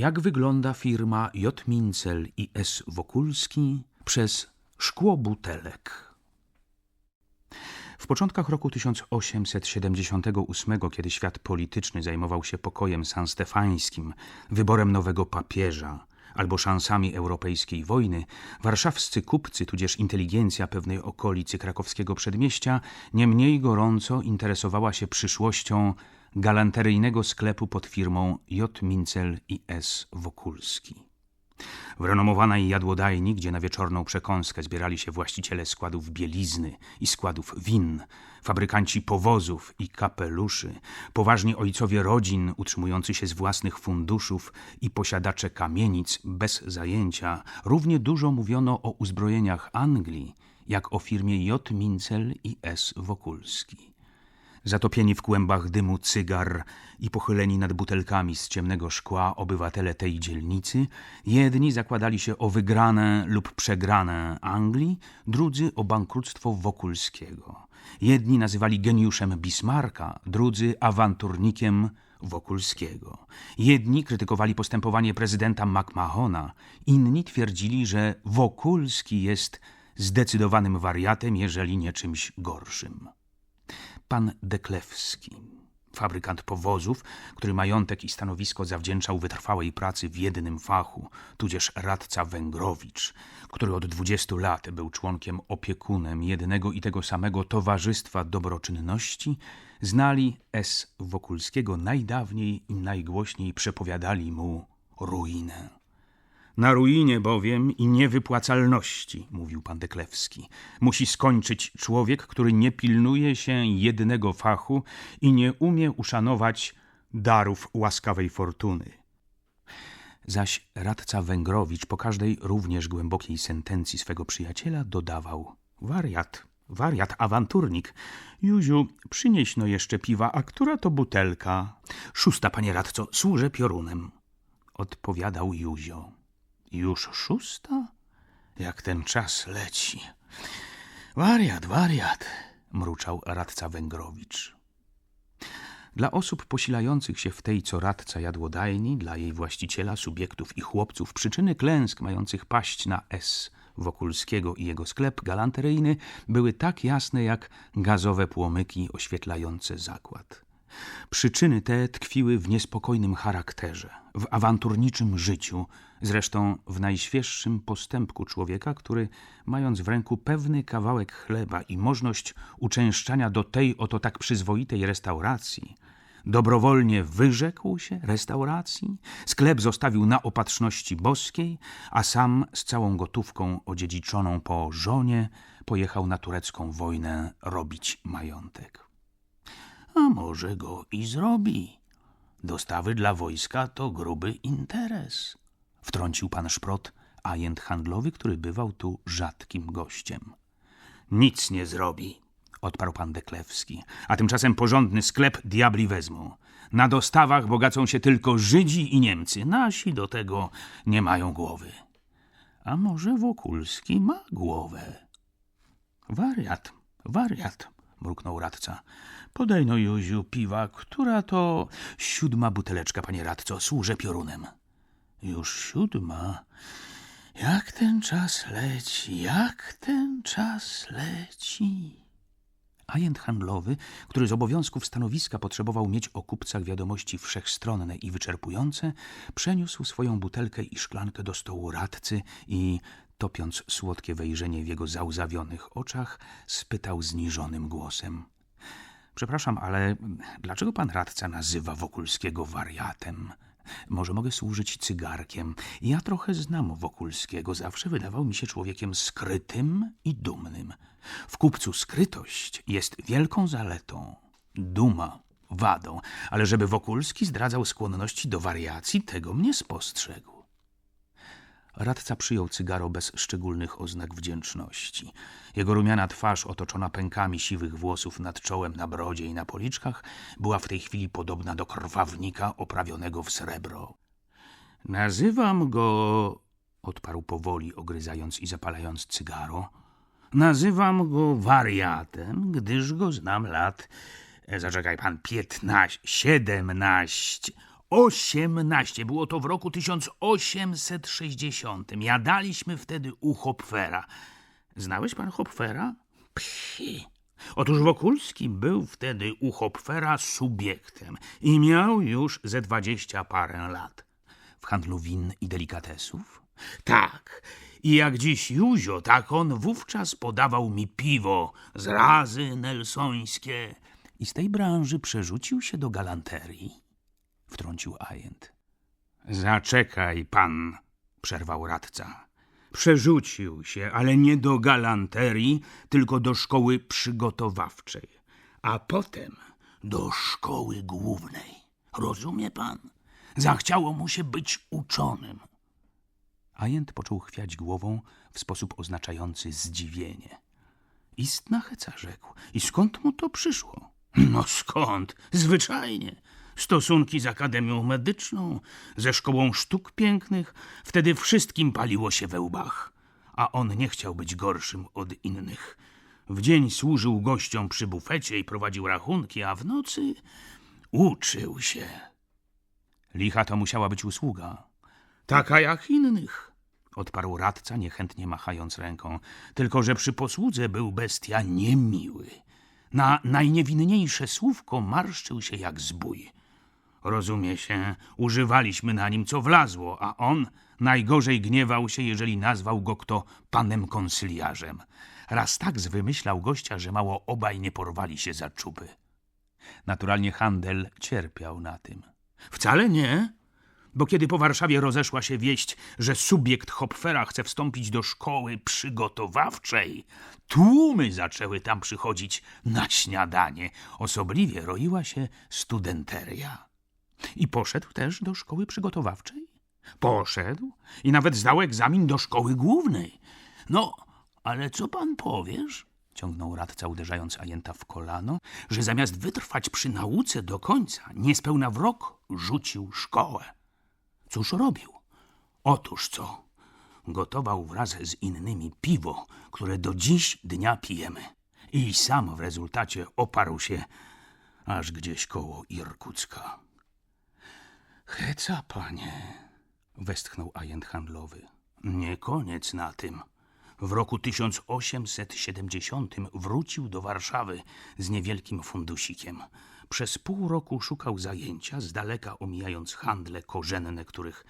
Jak wygląda firma J. Mincel i S. Wokulski przez szkło butelek. W początkach roku 1878, kiedy świat polityczny zajmował się pokojem sanstefańskim, wyborem nowego papieża albo szansami europejskiej wojny, warszawscy kupcy, tudzież inteligencja pewnej okolicy krakowskiego przedmieścia, nie mniej gorąco interesowała się przyszłością galanteryjnego sklepu pod firmą J. Mincel i S. Wokulski. W renomowanej jadłodajni, gdzie na wieczorną przekąskę zbierali się właściciele składów bielizny i składów win, fabrykanci powozów i kapeluszy, poważni ojcowie rodzin utrzymujący się z własnych funduszów i posiadacze kamienic bez zajęcia, równie dużo mówiono o uzbrojeniach Anglii, jak o firmie J. Mincel i S. Wokulski zatopieni w kłębach dymu cygar i pochyleni nad butelkami z ciemnego szkła obywatele tej dzielnicy, jedni zakładali się o wygrane lub przegrane Anglii, drudzy o bankructwo Wokulskiego. Jedni nazywali geniuszem Bismarcka, drudzy awanturnikiem Wokulskiego. Jedni krytykowali postępowanie prezydenta McMahona, inni twierdzili, że Wokulski jest zdecydowanym wariatem, jeżeli nie czymś gorszym pan Deklewski, fabrykant powozów, który majątek i stanowisko zawdzięczał wytrwałej pracy w jednym fachu, tudzież radca Węgrowicz, który od dwudziestu lat był członkiem opiekunem jednego i tego samego Towarzystwa Dobroczynności, znali S. Wokulskiego najdawniej i najgłośniej przepowiadali mu ruinę. Na ruinie bowiem i niewypłacalności, mówił pan Deklewski, musi skończyć człowiek, który nie pilnuje się jednego fachu i nie umie uszanować darów łaskawej fortuny. Zaś radca Węgrowicz po każdej również głębokiej sentencji swego przyjaciela dodawał wariat, wariat, awanturnik. Józiu, przynieś no jeszcze piwa, a która to butelka? Szósta, panie radco, służę piorunem, odpowiadał Józio. Już szósta? Jak ten czas leci. Wariat, wariat, mruczał radca Węgrowicz. Dla osób posilających się w tej, co radca jadłodajni, dla jej właściciela, subiektów i chłopców, przyczyny klęsk mających paść na S Wokulskiego i jego sklep galanteryjny były tak jasne jak gazowe płomyki oświetlające zakład. Przyczyny te tkwiły w niespokojnym charakterze, w awanturniczym życiu, zresztą w najświeższym postępku człowieka, który, mając w ręku pewny kawałek chleba i możliwość uczęszczania do tej oto tak przyzwoitej restauracji, dobrowolnie wyrzekł się restauracji, sklep zostawił na opatrzności boskiej, a sam z całą gotówką odziedziczoną po żonie pojechał na turecką wojnę robić majątek. A może go i zrobi. Dostawy dla wojska to gruby interes. Wtrącił pan Szprot, ajent handlowy, który bywał tu rzadkim gościem. Nic nie zrobi, odparł pan Deklewski. A tymczasem porządny sklep diabli wezmą. Na dostawach bogacą się tylko Żydzi i Niemcy. Nasi do tego nie mają głowy. A może Wokulski ma głowę? Wariat, wariat, mruknął radca. Podaj no, Józiu, piwa, która to siódma buteleczka, panie radco, służę piorunem. Już siódma. Jak ten czas leci, jak ten czas leci. Ajent handlowy, który z obowiązków stanowiska potrzebował mieć o kupcach wiadomości wszechstronne i wyczerpujące, przeniósł swoją butelkę i szklankę do stołu radcy i, topiąc słodkie wejrzenie w jego załzawionych oczach, spytał zniżonym głosem. Przepraszam, ale dlaczego pan radca nazywa Wokulskiego wariatem? Może mogę służyć cygarkiem. Ja trochę znam Wokulskiego. Zawsze wydawał mi się człowiekiem skrytym i dumnym. W kupcu skrytość jest wielką zaletą, duma wadą, ale żeby Wokulski zdradzał skłonności do wariacji, tego mnie spostrzegł. Radca przyjął cygaro bez szczególnych oznak wdzięczności. Jego rumiana twarz, otoczona pękami siwych włosów nad czołem, na brodzie i na policzkach, była w tej chwili podobna do krwawnika oprawionego w srebro. Nazywam go, odparł powoli, ogryzając i zapalając cygaro. Nazywam go wariatem, gdyż go znam lat. Zaczekaj pan, piętnaście, siedemnaście, Osiemnaście. Było to w roku 1860. Jadaliśmy wtedy u Hopfera. Znałeś pan Hopfera? Psi. Otóż Wokulski był wtedy u Hopfera subiektem i miał już ze dwadzieścia parę lat. W handlu win i delikatesów? Tak. I jak dziś Józio, tak on wówczas podawał mi piwo z razy nelsońskie. I z tej branży przerzucił się do galanterii wtrącił ajent. Zaczekaj pan, przerwał radca. Przerzucił się, ale nie do galanterii, tylko do szkoły przygotowawczej, a potem do szkoły głównej. Rozumie pan? Zachciało mu się być uczonym. Ajent począł chwiać głową w sposób oznaczający zdziwienie. Istna heca rzekł. I skąd mu to przyszło? No skąd? Zwyczajnie stosunki z Akademią Medyczną, ze Szkołą Sztuk Pięknych. Wtedy wszystkim paliło się we łbach, a on nie chciał być gorszym od innych. W dzień służył gościom przy bufecie i prowadził rachunki, a w nocy uczył się. Licha to musiała być usługa. Taka jak innych, odparł radca, niechętnie machając ręką. Tylko, że przy posłudze był bestia niemiły. Na najniewinniejsze słówko marszczył się jak zbój. Rozumie się, używaliśmy na nim co wlazło, a on najgorzej gniewał się, jeżeli nazwał go kto panem konsyliarzem. Raz tak zwymyślał gościa, że mało obaj nie porwali się za czupy. Naturalnie handel cierpiał na tym. Wcale nie, bo kiedy po Warszawie rozeszła się wieść, że subiekt Hopfera chce wstąpić do szkoły przygotowawczej, tłumy zaczęły tam przychodzić na śniadanie. Osobliwie roiła się studenteria. I poszedł też do szkoły przygotowawczej? Poszedł i nawet zdał egzamin do szkoły głównej. No, ale co pan powiesz? ciągnął radca, uderzając ajenta w kolano, że zamiast wytrwać przy nauce do końca, niespełna w rok rzucił szkołę. Cóż robił? Otóż co? Gotował wraz z innymi piwo, które do dziś dnia pijemy. I sam w rezultacie oparł się aż gdzieś koło Irkucka. Heca, panie, westchnął ajent handlowy. Nie koniec na tym. W roku 1870 wrócił do Warszawy z niewielkim fundusikiem. Przez pół roku szukał zajęcia, z daleka omijając handle korzenne, których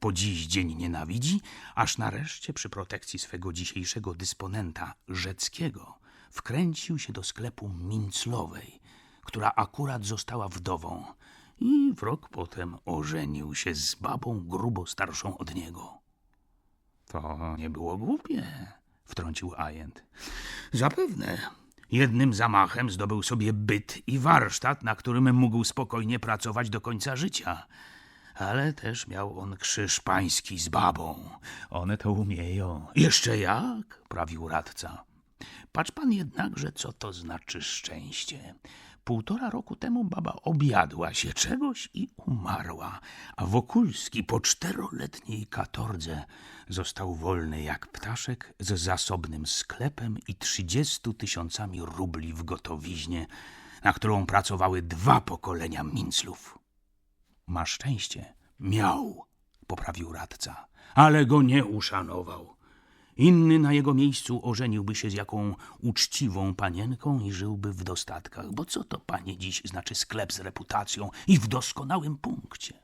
po dziś dzień nienawidzi, aż nareszcie przy protekcji swego dzisiejszego dysponenta Rzeckiego wkręcił się do sklepu Minclowej, która akurat została wdową i w rok potem ożenił się z babą grubo starszą od niego. To nie było głupie, wtrącił ajent. Zapewne. Jednym zamachem zdobył sobie byt i warsztat, na którym mógł spokojnie pracować do końca życia. Ale też miał on krzyż pański z babą. One to umieją. Jeszcze jak? prawił radca. Patrz pan jednakże, co to znaczy szczęście. Półtora roku temu baba objadła się czegoś i umarła, a Wokulski po czteroletniej katordze został wolny jak ptaszek z zasobnym sklepem i trzydziestu tysiącami rubli w gotowiźnie, na którą pracowały dwa pokolenia minclów. Ma szczęście. Miał, poprawił radca, ale go nie uszanował. Inny na jego miejscu ożeniłby się z jaką uczciwą panienką i żyłby w dostatkach. Bo co to, panie, dziś znaczy sklep z reputacją i w doskonałym punkcie?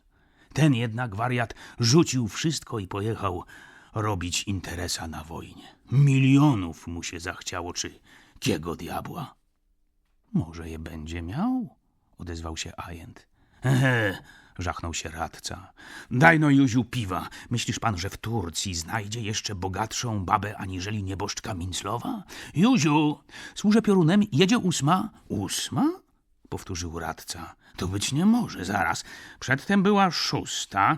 Ten jednak wariat rzucił wszystko i pojechał robić interesa na wojnie. Milionów mu się zachciało, czy kiego diabła? Może je będzie miał? Odezwał się ajent. Ehe, żachnął się radca. Daj no, Józiu, piwa. Myślisz pan, że w Turcji znajdzie jeszcze bogatszą babę aniżeli nieboszczka Minclowa? Józiu, służę piorunem, jedzie ósma. Ósma? Powtórzył radca. To być nie może, zaraz. Przedtem była szósta,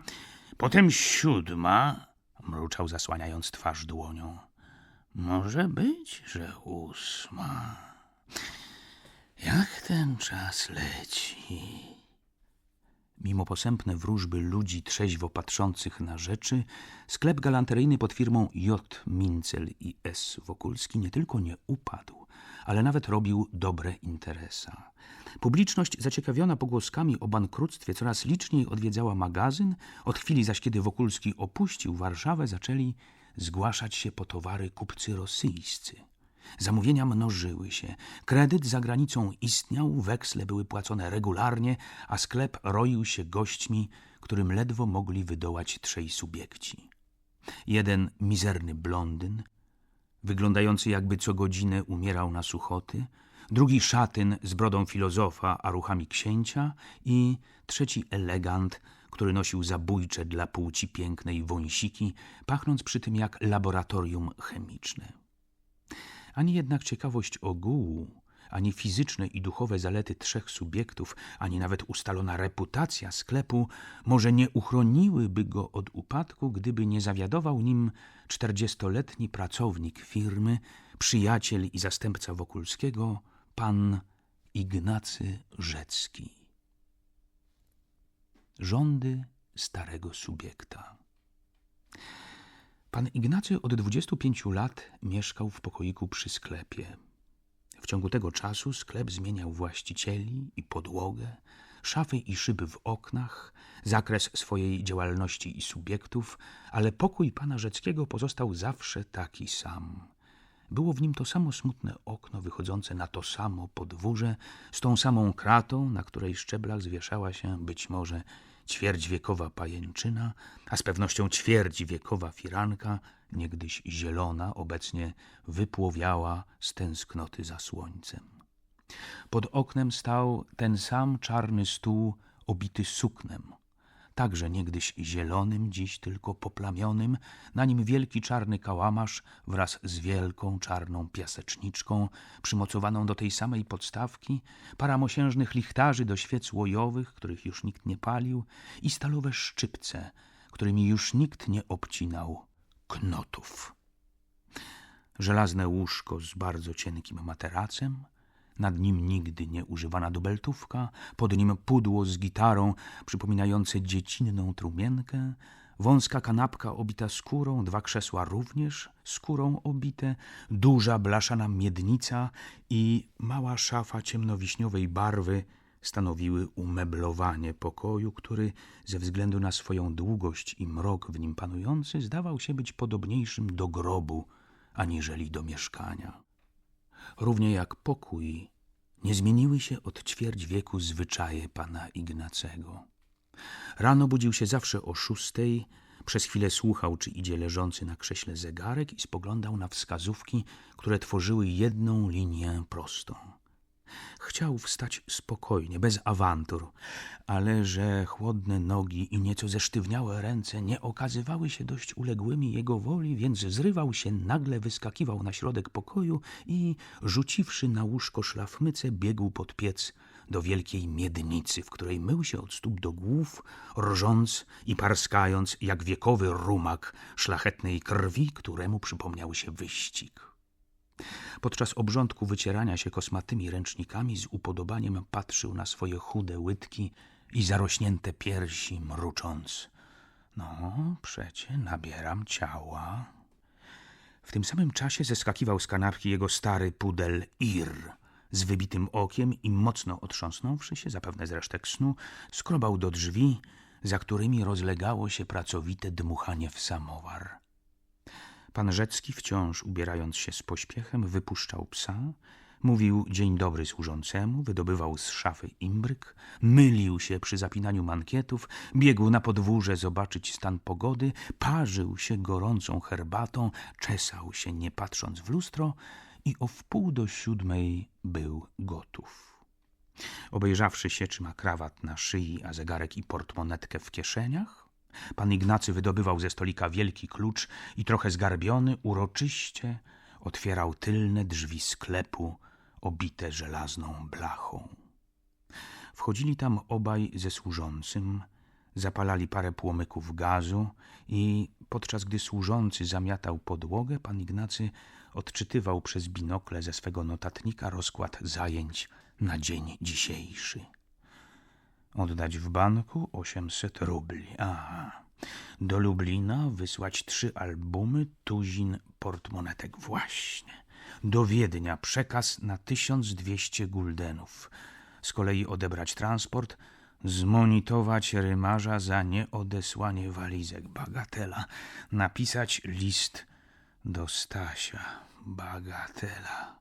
potem siódma, mruczał zasłaniając twarz dłonią. Może być, że ósma. Jak ten czas leci. Mimo posępne wróżby ludzi trzeźwo patrzących na rzeczy, sklep galanteryjny pod firmą J. Mincel i S. Wokulski nie tylko nie upadł, ale nawet robił dobre interesa. Publiczność zaciekawiona pogłoskami o bankructwie coraz liczniej odwiedzała magazyn, od chwili zaś kiedy Wokulski opuścił Warszawę, zaczęli zgłaszać się po towary kupcy rosyjscy. Zamówienia mnożyły się, kredyt za granicą istniał, weksle były płacone regularnie, a sklep roił się gośćmi, którym ledwo mogli wydołać trzej subiekci. Jeden mizerny blondyn, wyglądający jakby co godzinę umierał na suchoty, drugi szatyn z brodą filozofa, a ruchami księcia i trzeci elegant, który nosił zabójcze dla płci pięknej wąsiki, pachnąc przy tym jak laboratorium chemiczne. Ani jednak ciekawość ogółu, ani fizyczne i duchowe zalety trzech subiektów, ani nawet ustalona reputacja sklepu może nie uchroniłyby go od upadku, gdyby nie zawiadował nim czterdziestoletni pracownik firmy, przyjaciel i zastępca Wokulskiego, pan Ignacy Rzecki. Rządy starego subiekta. Pan Ignacy od 25 lat mieszkał w pokoiku przy sklepie. W ciągu tego czasu sklep zmieniał właścicieli i podłogę, szafy i szyby w oknach, zakres swojej działalności i subiektów, ale pokój pana Rzeckiego pozostał zawsze taki sam. Było w nim to samo smutne okno wychodzące na to samo podwórze, z tą samą kratą, na której szczeblach zwieszała się być może ćwierćwiekowa pajęczyna, a z pewnością ćwierćwiekowa firanka, niegdyś zielona, obecnie wypłowiała z tęsknoty za słońcem. Pod oknem stał ten sam czarny stół obity suknem, także niegdyś zielonym, dziś tylko poplamionym, na nim wielki czarny kałamarz wraz z wielką czarną piaseczniczką, przymocowaną do tej samej podstawki, para mosiężnych lichtarzy do świec łojowych, których już nikt nie palił, i stalowe szczypce, którymi już nikt nie obcinał knotów. Żelazne łóżko z bardzo cienkim materacem, nad nim nigdy nie używana dubeltówka, pod nim pudło z gitarą przypominające dziecinną trumienkę, wąska kanapka obita skórą, dwa krzesła również skórą obite, duża blaszana miednica i mała szafa ciemnowiśniowej barwy stanowiły umeblowanie pokoju, który ze względu na swoją długość i mrok w nim panujący zdawał się być podobniejszym do grobu, aniżeli do mieszkania. Równie jak pokój, nie zmieniły się od ćwierć wieku zwyczaje pana Ignacego. Rano budził się zawsze o szóstej, przez chwilę słuchał, czy idzie leżący na krześle zegarek i spoglądał na wskazówki, które tworzyły jedną linię prostą. Chciał wstać spokojnie, bez awantur, ale że chłodne nogi i nieco zesztywniałe ręce nie okazywały się dość uległymi jego woli, więc zrywał się, nagle wyskakiwał na środek pokoju i, rzuciwszy na łóżko szlafmycę, biegł pod piec do wielkiej miednicy, w której mył się od stóp do głów, rżąc i parskając jak wiekowy rumak szlachetnej krwi, któremu przypomniał się wyścig. Podczas obrządku wycierania się kosmatymi ręcznikami z upodobaniem patrzył na swoje chude łydki i zarośnięte piersi, mrucząc. No, przecie nabieram ciała. W tym samym czasie zeskakiwał z kanapki jego stary pudel Ir, z wybitym okiem i mocno otrząsnąwszy się, zapewne z resztek snu, skrobał do drzwi, za którymi rozlegało się pracowite dmuchanie w samowar. Pan Rzecki, wciąż ubierając się z pośpiechem, wypuszczał psa, mówił dzień dobry służącemu, wydobywał z szafy imbryk, mylił się przy zapinaniu mankietów, biegł na podwórze zobaczyć stan pogody, parzył się gorącą herbatą, czesał się nie patrząc w lustro i o wpół do siódmej był gotów. Obejrzawszy się, czy ma krawat na szyi, a zegarek i portmonetkę w kieszeniach, Pan Ignacy wydobywał ze stolika wielki klucz i trochę zgarbiony, uroczyście otwierał tylne drzwi sklepu obite żelazną blachą. Wchodzili tam obaj ze służącym, zapalali parę płomyków gazu i podczas gdy służący zamiatał podłogę, pan Ignacy odczytywał przez binokle ze swego notatnika rozkład zajęć na dzień dzisiejszy. Oddać w banku 800 rubli. Aha. Do Lublina wysłać trzy albumy, tuzin portmonetek. Właśnie. do Wiednia przekaz na 1200 guldenów. Z kolei odebrać transport, zmonitować rymarza za nieodesłanie walizek. Bagatela. Napisać list do Stasia. Bagatela.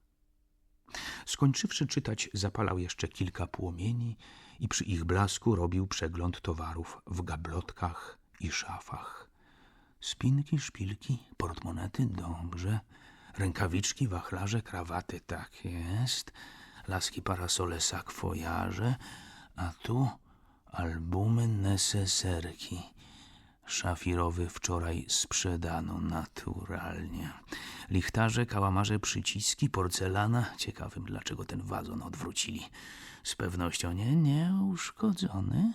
Skończywszy czytać, zapalał jeszcze kilka płomieni i przy ich blasku robił przegląd towarów w gablotkach i szafach. Spinki, szpilki, portmonety, dobrze. Rękawiczki, wachlarze, krawaty, tak jest. Laski, parasole, sakwojarze. A tu albumy, neseserki. Szafirowy wczoraj sprzedano naturalnie. Lichtarze, kałamarze, przyciski, porcelana. Ciekawym, dlaczego ten wazon odwrócili. Z pewnością nie, nie uszkodzony.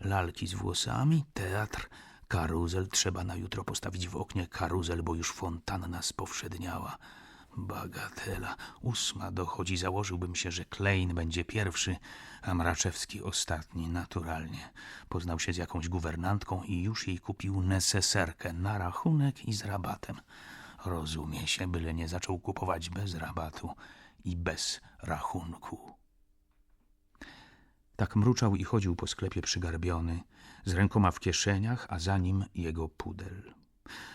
Lalki z włosami, teatr, karuzel. Trzeba na jutro postawić w oknie karuzel, bo już fontanna spowszedniała. Bagatela. Ósma dochodzi. Założyłbym się, że Klein będzie pierwszy, a Mraczewski ostatni, naturalnie. Poznał się z jakąś guwernantką i już jej kupił neseserkę na rachunek i z rabatem. Rozumie się, byle nie zaczął kupować bez rabatu i bez rachunku. Tak mruczał i chodził po sklepie przygarbiony, z rękoma w kieszeniach, a za nim jego pudel.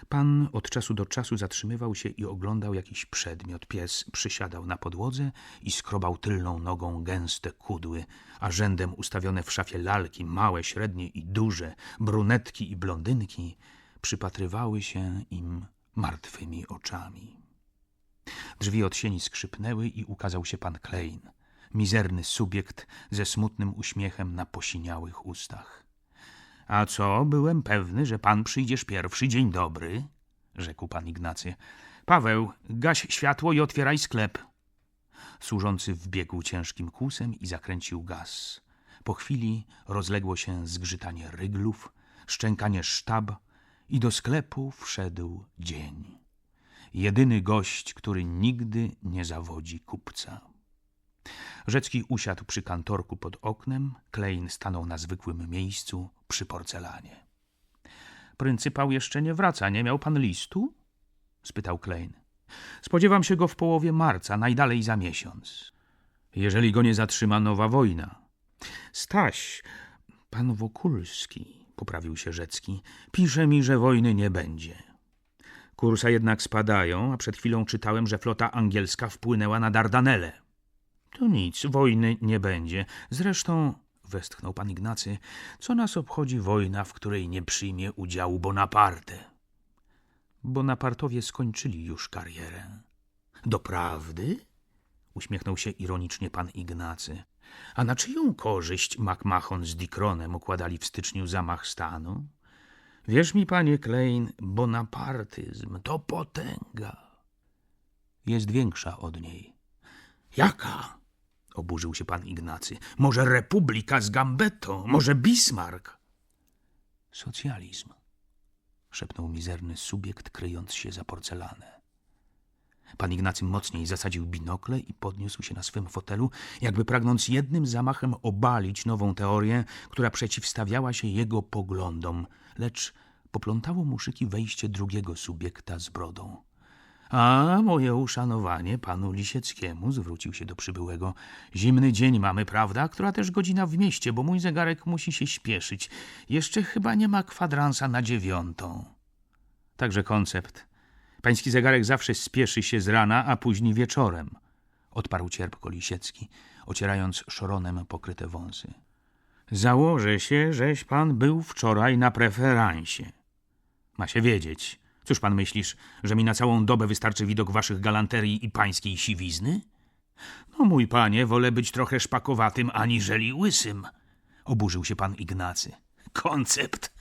Pan od czasu do czasu zatrzymywał się i oglądał jakiś przedmiot. Pies przysiadał na podłodze i skrobał tylną nogą gęste kudły, a rzędem ustawione w szafie lalki, małe, średnie i duże, brunetki i blondynki, przypatrywały się im martwymi oczami. Drzwi od sieni skrzypnęły i ukazał się pan Klein, mizerny subiekt ze smutnym uśmiechem na posiniałych ustach. A co, byłem pewny, że pan przyjdziesz pierwszy. Dzień dobry, rzekł pan Ignacy. Paweł, gaś światło i otwieraj sklep. Służący wbiegł ciężkim kłusem i zakręcił gaz. Po chwili rozległo się zgrzytanie ryglów, szczękanie sztab i do sklepu wszedł dzień. Jedyny gość, który nigdy nie zawodzi kupca. Rzecki usiadł przy kantorku pod oknem, Klein stanął na zwykłym miejscu przy porcelanie. Pryncypał jeszcze nie wraca, nie miał pan listu? spytał Klein. Spodziewam się go w połowie marca, najdalej za miesiąc. Jeżeli go nie zatrzyma nowa wojna. Staś, pan Wokulski, poprawił się Rzecki, pisze mi, że wojny nie będzie. Kursa jednak spadają, a przed chwilą czytałem, że flota angielska wpłynęła na Dardanelle. To nic, wojny nie będzie. Zresztą, westchnął pan Ignacy, co nas obchodzi wojna, w której nie przyjmie udziału Bonaparte? Bonapartowie skończyli już karierę. Doprawdy? Uśmiechnął się ironicznie pan Ignacy. A na czyją korzyść MacMahon z Dicronem układali w styczniu zamach stanu? Wierz mi, panie Klein, bonapartyzm to potęga. Jest większa od niej. Jaka? Oburzył się pan Ignacy. Może republika z Gambetto? Może Bismarck? Socjalizm, szepnął mizerny subiekt, kryjąc się za porcelanę. Pan Ignacy mocniej zasadził binokle i podniósł się na swym fotelu, jakby pragnąc jednym zamachem obalić nową teorię, która przeciwstawiała się jego poglądom, lecz poplątało mu szyki wejście drugiego subiekta z brodą. A moje uszanowanie panu Lisieckiemu, zwrócił się do przybyłego. Zimny dzień mamy, prawda? Która też godzina w mieście, bo mój zegarek musi się śpieszyć. Jeszcze chyba nie ma kwadransa na dziewiątą. Także koncept. Pański zegarek zawsze spieszy się z rana, a później wieczorem, odparł cierpko Lisiecki, ocierając szoronem pokryte wąsy. Założę się, żeś pan był wczoraj na preferansie. Ma się wiedzieć. Cóż pan myślisz, że mi na całą dobę wystarczy widok waszych galanterii i pańskiej siwizny? No, mój panie, wolę być trochę szpakowatym aniżeli łysym. Oburzył się pan Ignacy. Koncept,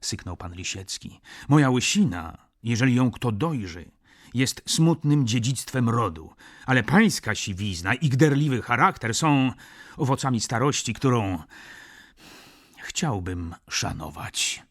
syknął pan Lisiecki. Moja łysina, jeżeli ją kto dojrzy, jest smutnym dziedzictwem rodu, ale pańska siwizna i gderliwy charakter są owocami starości, którą chciałbym szanować.